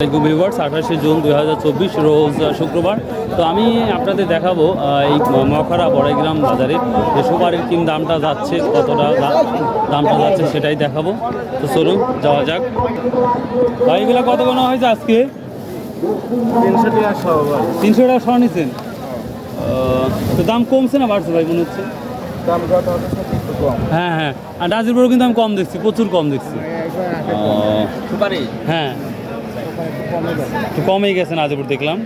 আসসালামাইকুম ভিউয়ার্স আঠাশে জুন দুই হাজার চব্বিশ রোজ শুক্রবার। তো আমি আপনাদের দেখাবো এই মখরা বড়াইগ্রাম বাজারে যে সুপারির কিম দামটা যাচ্ছে কতটা দামটা যাচ্ছে সেটাই দেখাবো। তো চলুন যাওয়া যাক। ভাই এগুলো কত কোনো হয়েছে আজকে? তিনশো টাকা তিনশো নিচ্ছেন তো দাম কমছে না বাড়ছে ভাই মনে হচ্ছে? হ্যাঁ হ্যাঁ। আর নাজিরপুরও কিন্তু আমি কম দেখছি প্রচুর কম দেখছি। সুপারি? হ্যাঁ। কমেই গেছে নাজিরপুর দেখলাম।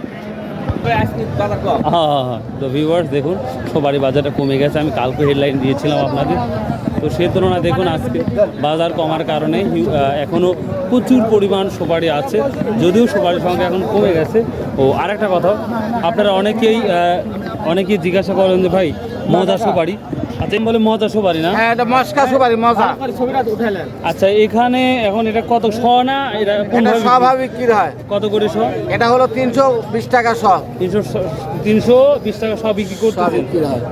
হ্যাঁ হ্যাঁ হ্যাঁ। তো ভিউয়ার্স দেখুন, সবারই বাজারটা কমে গেছে। আমি কালকে হেডলাইন দিয়েছিলাম আপনাদের। তো সেই তুলনায় দেখুন, আজকে বাজার কমার কারণে এখনও প্রচুর পরিমাণ সুপারি আছে। যদিও সুপারির সংখ্যা এখন কমে গেছে। ও, আরেকটা কথা, আপনারা অনেকেই অনেকেই জিজ্ঞাসা করেন যে ভাই, মজা সুপারি আচ্ছা বলে মজা সুপারি না? হ্যাঁ এটা মস্কা সুপারি মজা। ছবিটা আচ্ছা এখানে এখন এটা কত শ না? এটা এটা স্বাভাবিক কি হয়? কত করে শ? এটা হলো তিনশো বিশ টাকা শ। তিনশো তিনশো বিশ টাকা সব বিক্রি করতেছেন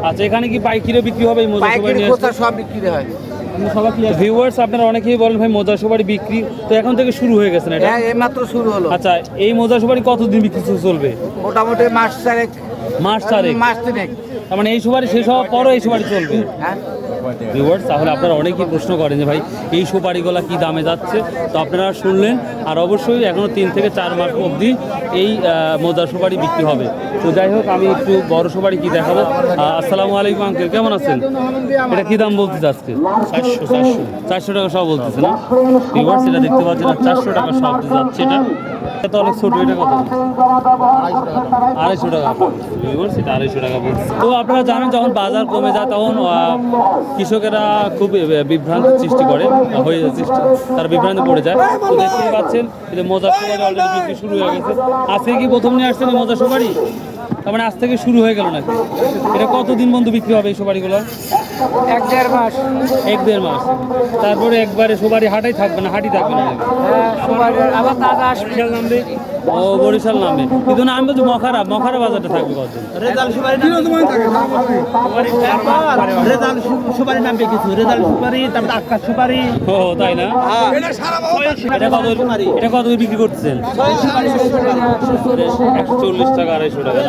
আচ্ছা এখানে কি পাইকিরে বিক্রি হবে এই মোজা সুপারি পাইকারি সব বিক্রি হয়। ভিউয়ার্স আপনারা অনেকেই বলেন ভাই মোজা সুপারি বিক্রি। তো এখন থেকে শুরু হয়ে গেছে না এটা? হ্যাঁ এইমাত্র শুরু হলো। আচ্ছা এই মোজা সুপারি কতদিন বিক্রি চলবে? মোটামুটি মাস চারেক। মাস চারেক। মাস তিনেক। তার মানে এই সুপারি শেষ হওয়ার পরও এই সুপারি চলবে। ভিউয়ার্স তাহলে আপনারা অনেকেই প্রশ্ন করেন যে ভাই এই সুপারিগুলা কি দামে যাচ্ছে? তো আপনারা শুনলেন আর অবশ্যই এখনও তিন থেকে চার মাস অবধি এই মোজা সুপারি বিক্রি হবে। তো যাই হোক আমি একটু বড় সুপারি কি দেখাবো? আসসালামু আলাইকুম আঙ্কেল কেমন আছেন? এটা কি দাম বলতেছে আজকে? চারশো চারশো। চারশো টাকা সব বলতেছে না? ভিউয়ার্স এটা দেখতে পাচ্ছেন আর চারশো টাকা সব যাচ্ছে এটা। এটা তো অনেক ছোট এটা কত? আড়াইশো টাকা। ভিউয়ার্স এটা আড়াইশো টাকা বলছে তো আপনারা জানেন যখন বাজার কমে যায় তখন কৃষকেরা খুব আহ, বিভ্রান্তি সৃষ্টি করে হয়ে সৃষ্টি তারা বিভ্রান্তি পড়ে যায়। তো দেখতেই পাচ্ছেন এটা মজা সুপারি অলরেডি বিক্রি শুরু হয়ে গেছে। আজকে কি প্রথম নিয়ে আসছেন এই মজা সুপারি? তার মানে আজ থেকে শুরু হয়ে গেল নাকি? এটা কতদিন বন্ধু বিক্রি হবে এই সুপারিগুলো? এক দেড় মাস। এক দেড় মাস। তারপরে একবারে সুপারি হাটাই থাকবে না হাঁটি থাকবে না হ্যাঁ সুপারি আবার তাজা আসবে। নামবে। ও বরিশাল নামবে কিন্তু না আমি বলছি মখারা মখারা বাজারটা থাকবে কতদিন রেজাল্ট সুপারি নামবে কিছু। রেজাল্ট সুপারি তারপর আকাশ সুপারি। ও তাই না? এটা কত এটা কত বিক্রি করতেছেন? একশো চল্লিশ টাকা আড়াইশো টাকা।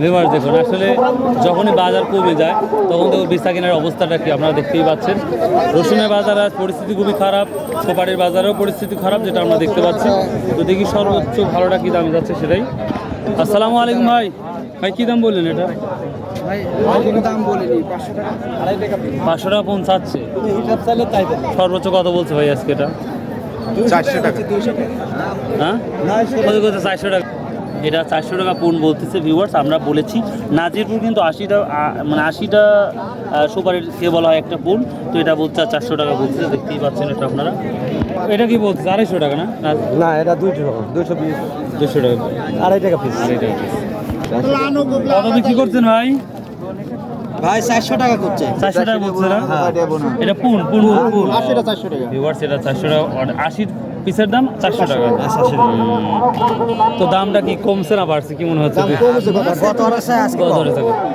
দেখুন আসলে যখনই বাজার কমে যায় তখন তো বিস্তা কেনার অবস্থাটা কি আপনারা দেখতেই পাচ্ছেন। রসুনের বাজার আজ পরিস্থিতি খুবই খারাপ সুপারির বাজারেও পরিস্থিতি খারাপ যেটা আমরা দেখতে পাচ্ছি। তো দেখি সর্বোচ্চ ভালোটা কী দাম যাচ্ছে সেটাই। আসসালামু আলাইকুম ভাই। ভাই কী দাম বললেন এটা? ভাই দাম বলিনি পাঁচশো টাকা পৌঁছাচ্ছে সর্বোচ্চ কত বলছে ভাই আজকে এটা? চারশো টাকা। হ্যাঁ? চারশো টাকা। এটা চারশো টাকা পুন বলতেছে ভিউয়ার্স আমরা বলেছি। নাজিরপুর কিন্তু আশিটা মানে আশিটা আহ, সুপারির কে বলা হয় একটা পুন তো এটা বলছে চারশো টাকা বলতেছে দেখতেই পাচ্ছেন এটা আপনারা। এটা কি বলছে? আড়াইশো টাকা না? না এটা দুইশো টাকা দুইশো বিশ দুশো টাকা আড়াই টাকা পিস। আড়াই টাকা piece। কত বিক্রি করছেন ভাই? ভাই চারশো টাকা করছে। চারশো টাকা বলছে না? হ্যাঁ। এটা পুন পুন পুন আশিটা চারশো টাকা। ভিউয়ার্স এটা চারশো টাকা আশির পিসের দাম চারশো টাকা। তো দামটা কি কমছে না বাড়ছে কি মনে হচ্ছে?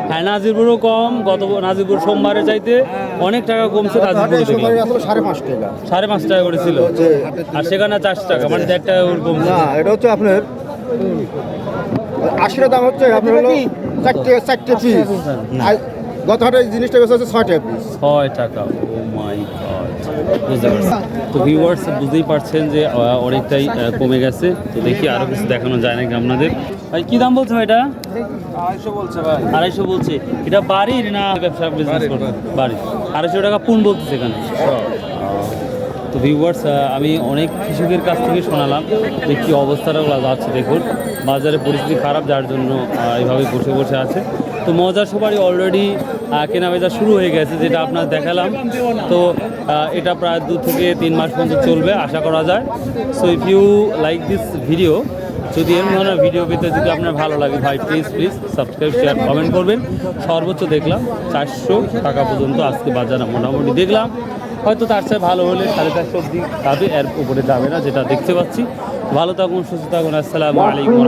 হ্যাঁ নাজিরপুরও কম গত নাজিরপুর সোমবারে চাইতে অনেক টাকা কমছে নাজিরপুর থেকে। সাড়ে পাঁচ টাকা। টাকা আর সেখানে চারশো টাকা মানে দেড় টাকা কমছে। এটা হচ্ছে আপনার আশিটা দাম হচ্ছে আপনার হলো চারটে চারটে পিস গত হাটে এই জিনিসটা বেশ হচ্ছে ছয়টা পিস ছয় টাকা। ও মাই গড বুঝতে পারছি। তো ভিউয়ার্স বুঝতেই পারছেন যে অনেকটাই কমে গেছে। তো দেখি আরও কিছু দেখানো যায় নাকি আপনাদের। ভাই কী দাম বলছো এটা? আড়াইশো বলছে ভাই। আড়াইশো বলছে। এটা বাড়ির না ব্যবসা বিজনেস বাড়ি আড়াইশো টাকা পুন বলতেছে এখানে। তো ভিউয়ার্স আমি অনেক কৃষকের কাছ থেকে শোনালাম যে কী অবস্থাটা যাচ্ছে। দেখুন, বাজারে পরিস্থিতি খারাপ, যার জন্য এইভাবে বসে বসে আছে। তো মজার সবারই অলরেডি কেনা বেচা শুরু হয়ে গেছে, যেটা আপনার দেখালাম। তো এটা প্রায় দু থেকে তিন মাস পর্যন্ত চলবে, আশা করা যায়। So if you like this video যদি এরকম ধরনের ভিডিও পেতে যদি আপনার ভালো লাগে, ভাই please please subscribe share comment করবেন। সর্বোচ্চ দেখলাম, চারশো টাকা পর্যন্ত আজকে বাজারে মোটামুটি দেখলাম। হয়তো তার চেয়ে ভালো হলে সাড়ে চারশো অব্দি যাবে এর উপরে যাবে না, যেটা দেখতে পাচ্ছি। ভালো থাকুন, সুস্থ থাকুন, আসসালামু আলাইকুম।